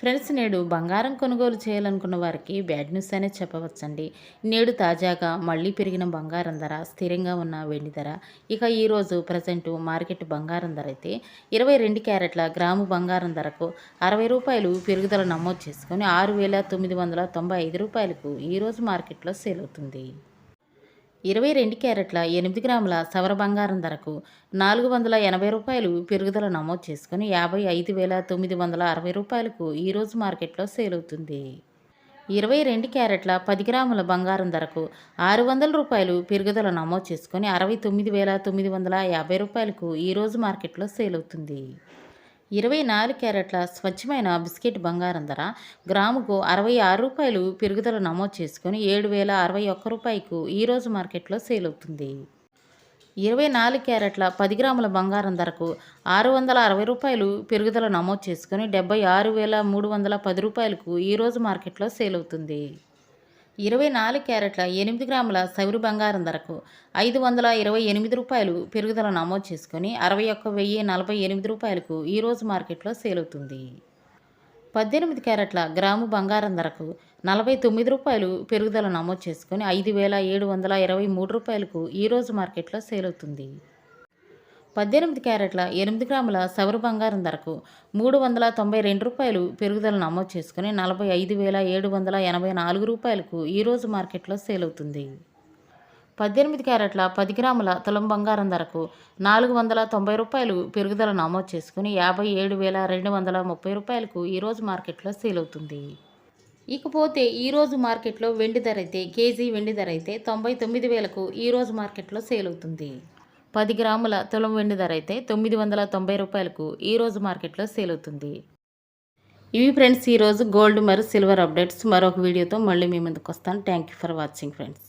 Friends నేడు బంగారం కొనుగోలు చేయాలనుకున్న వారికి బ్యాడ్ న్యూస్ అనే చెప్పవచ్చండి. నేడు తాజాగా మళ్ళీ పెరిగిన బంగారం ధర స్థిరంగా ఉన్న వెండి ధర. ఇక ఈరోజు ప్రజెంట్ మార్కెట్ బంగారం ధర అయితే ఇరవై రెండు క్యారెట్ల గ్రాము బంగారం ధరకు అరవై రూపాయలు పెరుగుదల నమోదు చేసుకొని ఆరు వేల తొమ్మిది వందల తొంభై ఐదు రూపాయలకు ఈరోజు మార్కెట్లో సేల్ అవుతుంది. ఇరవై రెండు క్యారెట్ల ఎనిమిది గ్రాముల సవర బంగారం ధరకు నాలుగు వందల ఎనభై రూపాయలు పెరుగుదల నమోదు చేసుకుని యాభై ఐదు వేల తొమ్మిది వందల అరవై రూపాయలకు ఈరోజు మార్కెట్లో సేల్ అవుతుంది. ఇరవై రెండు క్యారెట్ల పది గ్రాముల బంగారం ధరకు ఆరు వందల రూపాయలు పెరుగుదల నమోదు చేసుకుని అరవై తొమ్మిది వేల తొమ్మిది వందల యాభై రూపాయలకు ఈరోజు మార్కెట్లో సేల్ అవుతుంది. ఇరవై నాలుగు క్యారెట్ల స్వచ్ఛమైన బిస్కెట్ బంగారం ధర. గ్రాముకు అరవై ఆరు రూపాయలు పెరుగుదల నమోదు చేసుకుని ఏడు వేల అరవై ఒక్క రూపాయకు ఈరోజు మార్కెట్లో సేల్ అవుతుంది. ఇరవై నాలుగు క్యారెట్ల పది గ్రాముల బంగారం ధరకు ఆరు వందల అరవై రూపాయలు పెరుగుదల నమోదు చేసుకుని డెబ్బై ఆరు వేల మూడు వందల పది రూపాయలకు ఈరోజు మార్కెట్లో సేల్ అవుతుంది. ఇరవై నాలుగు క్యారెట్ల ఎనిమిది గ్రాముల సౌరు బంగారం ధరకు ఐదు వందల ఇరవై ఎనిమిది రూపాయలు పెరుగుదల నమోదు చేసుకొని అరవై ఒక్క వెయ్యి నలభై ఎనిమిది రూపాయలకు ఈరోజు మార్కెట్లో సేల్ అవుతుంది. పద్దెనిమిది క్యారెట్ల గ్రాము బంగారం ధరకు నలభై తొమ్మిది రూపాయలు పెరుగుదల నమోదు చేసుకొని ఐదు వేల ఏడు వందల ఇరవై మూడు రూపాయలకు ఈరోజు మార్కెట్లో సేల్ అవుతుంది. పద్దెనిమిది క్యారెట్ల ఎనిమిది గ్రాముల సవరు బంగారం ధరకు మూడు వందల తొంభై రెండు రూపాయలు పెరుగుదల నమోదు చేసుకుని నలభై ఐదు వేల ఏడు వందల ఎనభై నాలుగు రూపాయలకు ఈరోజు మార్కెట్లో సేల్ అవుతుంది. పద్దెనిమిది క్యారెట్ల పది గ్రాముల తులం బంగారం ధరకు నాలుగు వందల తొంభై రూపాయలు పెరుగుదల నమోదు చేసుకుని యాభై ఏడు వేల రెండు వందల ముప్పై రూపాయలకు ఈరోజు మార్కెట్లో సేల్ అవుతుంది. ఇకపోతే ఈరోజు మార్కెట్లో వెండి ధర అయితే కేజీ వెండి ధర అయితే తొంభై తొమ్మిది వేలకు ఈరోజు మార్కెట్లో సేల్ అవుతుంది. పది గ్రాముల తులం వెండి ధర అయితే తొమ్మిది వందల తొంభై రూపాయలకు ఈరోజు మార్కెట్లో సేల్ అవుతుంది. ఇవి ఫ్రెండ్స్ ఈరోజు గోల్డ్ మరియు సిల్వర్ అప్డేట్స్. మరొక వీడియోతో మళ్ళీ మీ ముందుకు వస్తాను. Thank you for watching friends